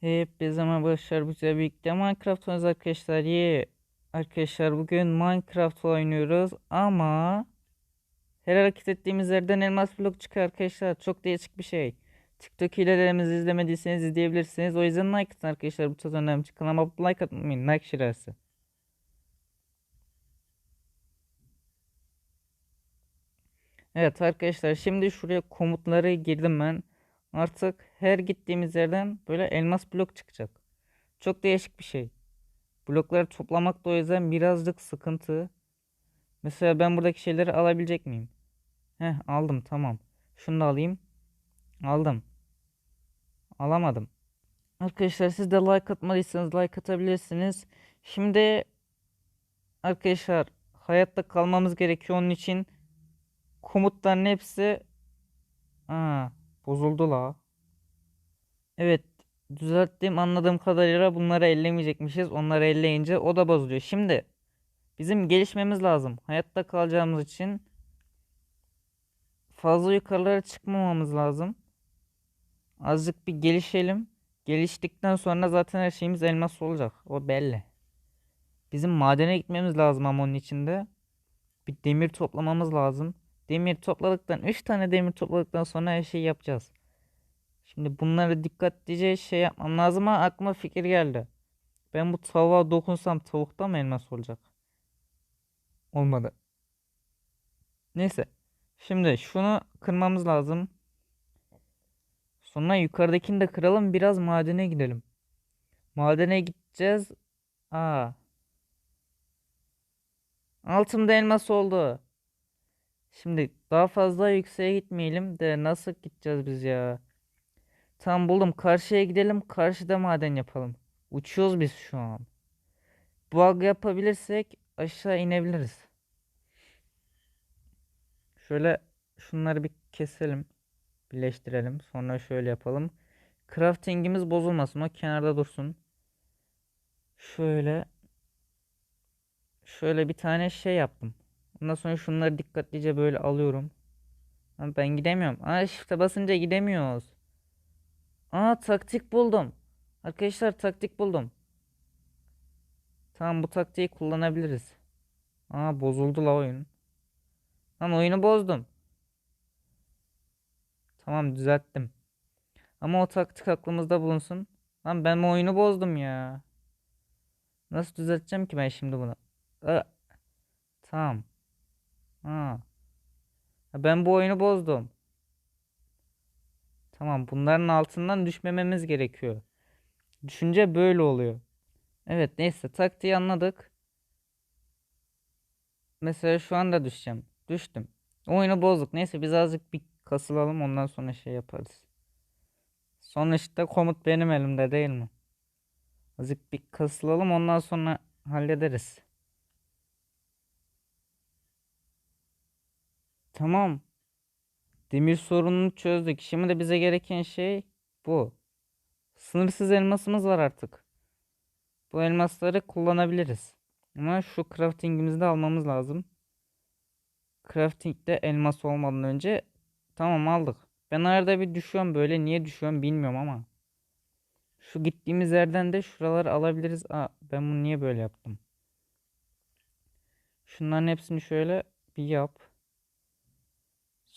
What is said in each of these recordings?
Hepinize merhaba arkadaşlar. Sefer birlikte Minecraft arkadaşlar. Ye. Arkadaşlar bugün Minecraft oynuyoruz ama her hareket ettiğimiz yerden elmas blok çıkıyor arkadaşlar. Çok değişik bir şey. TikTok hilelerimizi izlemediyseniz izleyebilirsiniz. O yüzden like atın arkadaşlar. Bu tarz önemli. Kanalıma like atmayın. Like şirası. Evet arkadaşlar şimdi şuraya komutları girdim ben. Artık her gittiğimiz yerden böyle elmas blok çıkacak. Çok değişik bir şey. Blokları toplamak da o yüzden birazcık sıkıntı. Mesela ben buradaki şeyleri alabilecek miyim? Heh aldım tamam. Şunu da alayım. Aldım. Alamadım. Arkadaşlar siz de like atmadıysanız like atabilirsiniz. Şimdi arkadaşlar hayatta kalmamız gerekiyor onun için komutların hepsi Aa, bozuldu la. Evet düzelttiğim anladığım kadarıyla bunları ellemeyecekmişiz. Onları elleyince o da bozuluyor. Şimdi bizim gelişmemiz lazım. Hayatta kalacağımız için fazla yukarılara çıkmamamız lazım. Azıcık bir gelişelim. Geliştikten sonra zaten her şeyimiz elmas olacak. O belli. Bizim madene gitmemiz lazım ama onun içinde. Bir demir toplamamız lazım. Demir topladıktan 3 tane demir topladıktan sonra her şeyi yapacağız. Şimdi bunları dikkatlice şey yapmam lazım ama aklıma fikir geldi. Ben bu tavuğa dokunsam tavukta mı elmas olacak? Olmadı. Neyse. Şimdi şunu kırmamız lazım. Sonra yukarıdakini de kıralım. Biraz madene gidelim. Madene gideceğiz. Aa. Altımda elmas oldu. Şimdi daha fazla yükseğe gitmeyelim de nasıl gideceğiz biz ya? Tamam buldum. Karşıya gidelim. Karşıda maden yapalım. Uçuyoruz biz şu an. Bug yapabilirsek aşağı inebiliriz. Şöyle şunları bir keselim. Birleştirelim. Sonra şöyle yapalım. Crafting'imiz bozulmasın. O kenarda dursun. Şöyle şöyle bir tane şey yaptım. Ondan sonra şunları dikkatlice böyle alıyorum. Ama ben gidemiyorum. Aa shift'e basınca gidemiyoruz. Aa taktik buldum. Arkadaşlar taktik buldum. Tamam bu taktiği kullanabiliriz. Aa bozuldu la oyun. Lan oyunu bozdum. Tamam düzelttim. Ama o taktik aklımızda bulunsun. Lan ben oyunu bozdum ya. Nasıl düzelteceğim ki ben şimdi bunu? Aa, tamam. Ha. Ben bu oyunu bozdum. Tamam bunların altından düşmememiz gerekiyor. Düşünce böyle oluyor. Evet neyse taktiği anladık. Mesela şu anda düşeceğim. Düştüm. Oyunu bozduk. Neyse biz azıcık bir kasılalım ondan sonra şey yaparız. Sonuçta komut benim elimde değil mi? Azıcık bir kasılalım ondan sonra hallederiz. Tamam. Demir sorununu çözdük. Şimdi de bize gereken şey bu. Sınırsız elmasımız var artık. Bu elmasları kullanabiliriz. Ama şu craftingimizi de almamız lazım. Crafting'de elmas olmadan önce tamam aldık. Ben arada bir düşüyorum böyle. Niye düşüyorum bilmiyorum ama. Şu gittiğimiz yerden de şuraları alabiliriz. Aa, ben bunu niye böyle yaptım? Şunların hepsini şöyle bir yap.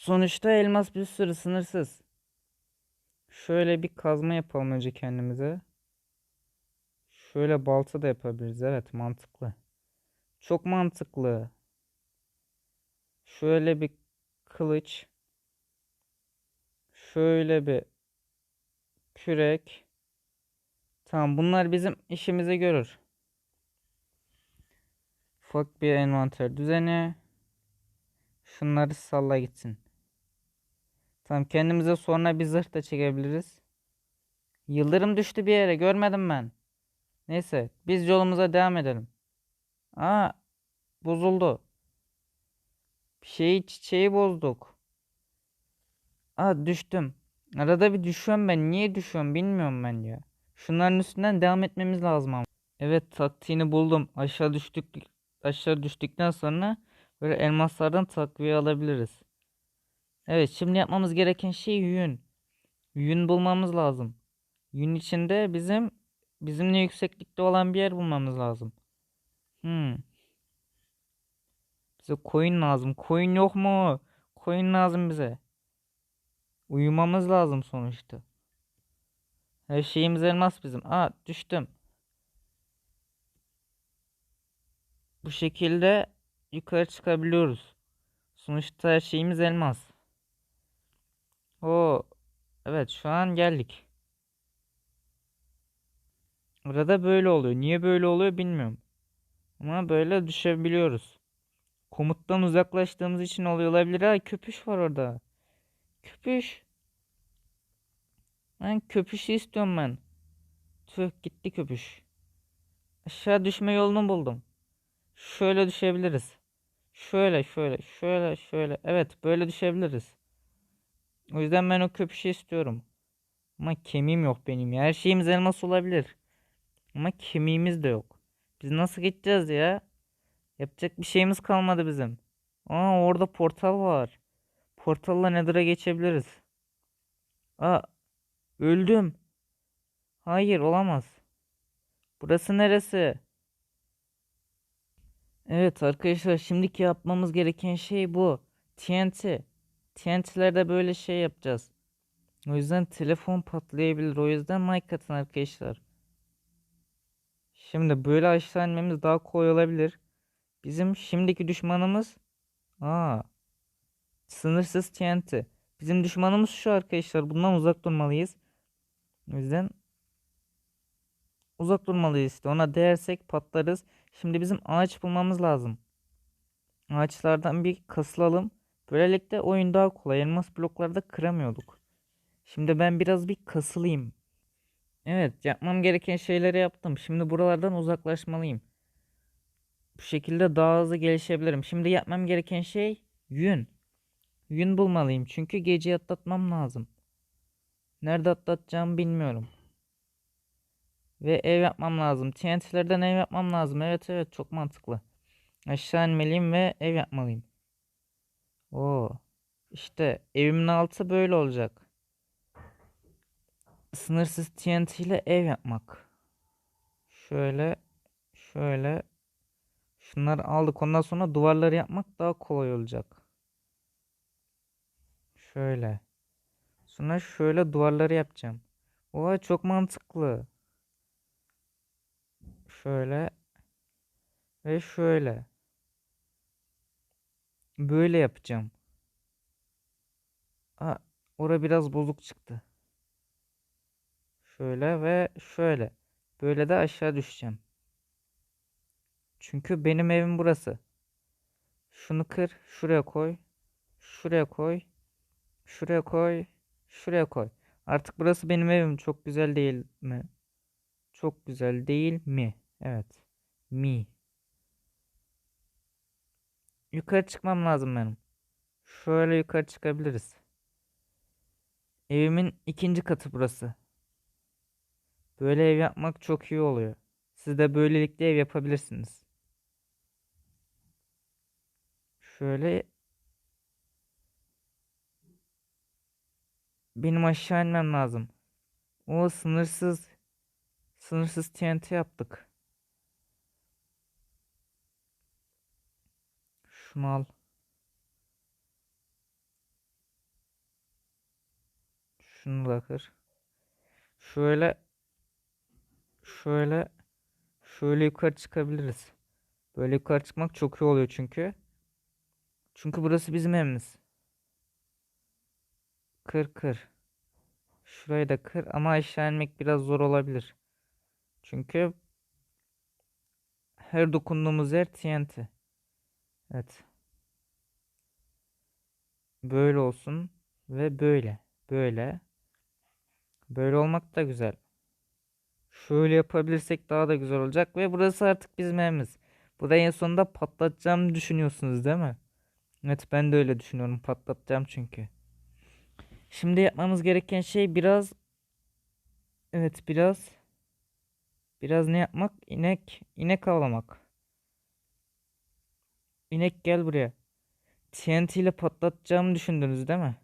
Sonuçta elmas bir sürü sınırsız. Şöyle bir kazma yapalım önce kendimize. Şöyle balta da yapabiliriz. Evet mantıklı. Çok mantıklı. Şöyle bir kılıç. Şöyle bir kürek. Tamam bunlar bizim işimizi görür. Ufak bir envanter düzeni. Şunları salla gitsin. Tamam kendimize sonra bir zırh da çekebiliriz. Yıldırım düştü bir yere görmedim ben. Neyse biz yolumuza devam edelim. Aa bozuldu. Şeyi çiçeği bozduk. Aa düştüm. Arada bir düşüyorum ben. Niye düşüyorum bilmiyorum ben ya. Şunların üstünden devam etmemiz lazım ama. Evet taktiğini buldum. Aşağı düştük aşağı düştükten sonra böyle elmaslardan takviye alabiliriz. Evet şimdi yapmamız gereken şey yün. Yün bulmamız lazım. Yün içinde bizim bizimle yükseklikte olan bir yer bulmamız lazım. Hmm. Bize koyun lazım. Koyun yok mu? Koyun lazım bize. Uyumamız lazım sonuçta. Her şeyimiz elmas bizim. Aa düştüm. Bu şekilde yukarı çıkabiliyoruz. Sonuçta her şeyimiz elmas. O evet şu an geldik. Burada böyle oluyor. Niye böyle oluyor bilmiyorum. Ama böyle düşebiliyoruz. Komuttan uzaklaştığımız için oluyor olabilir. Ha köpüş var orada. Köpüş. Ben köpüşü istiyorum ben. Tüh gitti köpüş. Aşağı düşme yolunu buldum. Şöyle düşebiliriz. Şöyle şöyle şöyle şöyle. Evet böyle düşebiliriz. O yüzden ben o köpüşü istiyorum. Ama kemiğim yok benim ya. Her şeyimiz elmas olabilir. Ama kemiğimiz de yok. Biz nasıl gideceğiz ya? Yapacak bir şeyimiz kalmadı bizim. Aa orada portal var. Portalla Nether'a geçebiliriz. Aa öldüm. Hayır olamaz. Burası neresi? Evet arkadaşlar şimdiki yapmamız gereken şey bu. TNT. TNT'lerde böyle şey yapacağız. O yüzden telefon patlayabilir. O yüzden like atın arkadaşlar. Şimdi böyle aşağı inmemiz daha kolay olabilir. Bizim şimdiki düşmanımız Aa, sınırsız TNT. Bizim düşmanımız şu arkadaşlar. Bundan uzak durmalıyız. O yüzden uzak durmalıyız işte. Ona değersek patlarız. Şimdi bizim ağaç bulmamız lazım. Ağaçlardan bir kasılalım. Böylelikle oyun daha kolay. Elmas bloklarda kıramıyorduk. Şimdi ben biraz bir kasılayım. Evet yapmam gereken şeyleri yaptım. Şimdi buralardan uzaklaşmalıyım. Bu şekilde daha hızlı gelişebilirim. Şimdi yapmam gereken şey yün. Yün bulmalıyım. Çünkü geceyi atlatmam lazım. Nerede atlatacağımı bilmiyorum. Ve ev yapmam lazım. TNT'lerden ev yapmam lazım. Evet evet çok mantıklı. Aşağı inmeliyim ve ev yapmalıyım. İşte evimin altı böyle olacak. Sınırsız TNT ile ev yapmak. Şöyle şöyle şunları aldık. Ondan sonra duvarları yapmak daha kolay olacak. Şöyle. Sonra şöyle duvarları yapacağım. Oha çok mantıklı. Şöyle ve şöyle. Böyle yapacağım. Ora biraz bozuk çıktı. Şöyle ve şöyle. Böyle de aşağı düşeceğim. Çünkü benim evim burası. Şunu kır, şuraya koy. Şuraya koy. Şuraya koy. Şuraya koy. Artık burası benim evim. Çok güzel değil mi? Çok güzel değil mi? Evet. Mi. Yukarı çıkmam lazım benim. Şöyle yukarı çıkabiliriz. Evimin ikinci katı burası. Böyle ev yapmak çok iyi oluyor. Siz de böylelikle ev yapabilirsiniz. Şöyle benim aşağı inmem lazım. O sınırsız sınırsız TNT yaptık. Şunu al. Şunu da kır. Şöyle şöyle şöyle yukarı çıkabiliriz. Böyle yukarı çıkmak çok iyi oluyor çünkü. Çünkü burası bizim evimiz. Kır kır. Şurayı da kır ama aşağı inmek biraz zor olabilir. Çünkü her dokunduğumuz yer TNT. Evet. Böyle olsun ve böyle. Böyle. Böyle olmak da güzel. Şöyle yapabilirsek daha da güzel olacak ve burası artık bizim evimiz. Burayı en sonunda patlatacağımı düşünüyorsunuz değil mi? Evet ben de öyle düşünüyorum. Patlatacağım çünkü. Şimdi yapmamız gereken şey biraz Evet biraz biraz ne yapmak? İnek inek avlamak. İnek gel buraya. TNT ile patlatacağımı düşündünüz değil mi?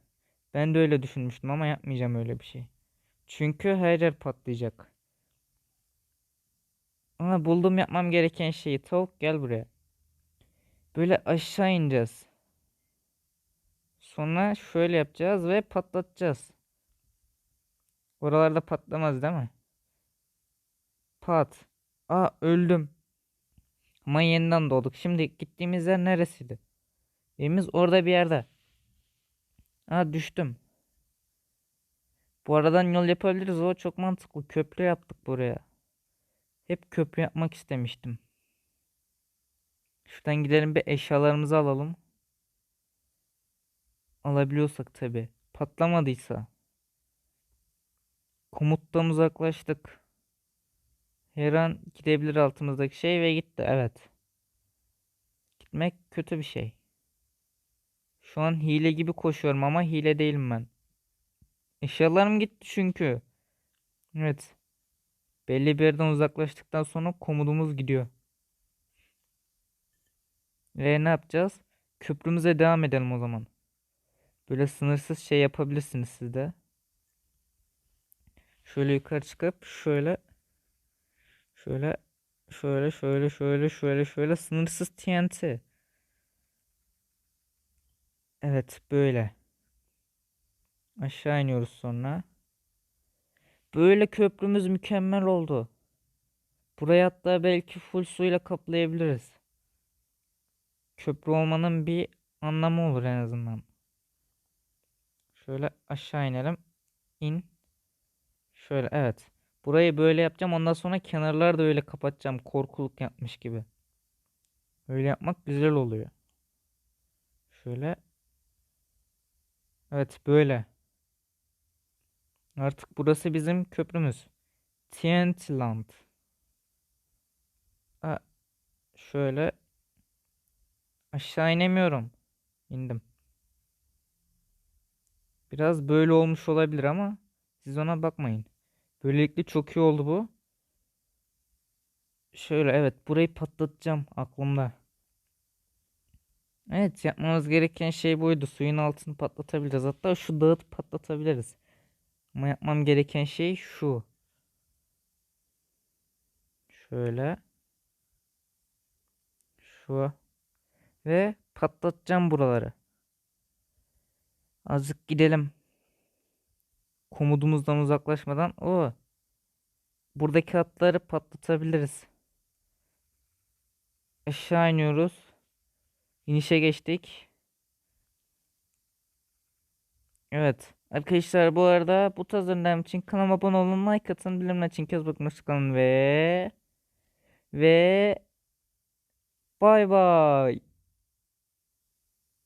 Ben de öyle düşünmüştüm ama yapmayacağım öyle bir şey. Çünkü her yer patlayacak. Ama buldum yapmam gereken şeyi. Tavuk gel buraya. Böyle aşağı ineceğiz. Sonra şöyle yapacağız ve patlatacağız. Oralarda patlamaz değil mi? Pat. Aa öldüm. Ama yeniden doğduk. Şimdi gittiğimiz yer neresiydi? Evimiz orada bir yerde. Aa düştüm. Bu aradan yol yapabiliriz. O çok mantıklı. Köprü yaptık buraya. Hep köprü yapmak istemiştim. Şuradan gidelim bir eşyalarımızı alalım. Alabiliyorsak tabi. Patlamadıysa. Komuttan uzaklaştık. Her an gidebilir altımızdaki şey ve gitti. Evet. Gitmek kötü bir şey. Şu an hile gibi koşuyorum ama hile değilim ben. Eşyalarım gitti çünkü. Evet. Belli bir yerden uzaklaştıktan sonra komutumuz gidiyor. Ve ne yapacağız? Köprümüze devam edelim o zaman. Böyle sınırsız şey yapabilirsiniz siz de. Şöyle yukarı çıkıp şöyle şöyle şöyle şöyle şöyle şöyle şöyle sınırsız TNT. Evet böyle. Aşağı iniyoruz sonra. Böyle köprümüz mükemmel oldu. Burayı hatta belki full suyla kaplayabiliriz. Köprü olmanın bir anlamı olur en azından. Şöyle aşağı inelim. İn. Şöyle evet. Burayı böyle yapacağım. Ondan sonra kenarları da öyle kapatacağım. Korkuluk yapmış gibi. Öyle yapmak güzel oluyor. Şöyle. Evet böyle. Artık burası bizim köprümüz. TNT Land. Ha, şöyle. Aşağı inemiyorum. İndim. Biraz böyle olmuş olabilir ama siz ona bakmayın. Böylelikle çok iyi oldu bu. Şöyle evet burayı patlatacağım aklımda. Evet yapmamız gereken şey buydu. Suyun altını patlatabiliriz. Hatta şu dağıt patlatabiliriz. Ama yapmam gereken şey şu. Şöyle. Şu. Ve patlatacağım buraları. Azıcık gidelim. Komutumuzdan uzaklaşmadan. O. Buradaki hatları patlatabiliriz. Aşağı iniyoruz. İnişe geçtik. Evet. Arkadaşlar bu arada bu tarz önerilerim için kanalıma abone olun, like atın, bildirimler için kez bakın, hoşçakalın ve ve bay bay.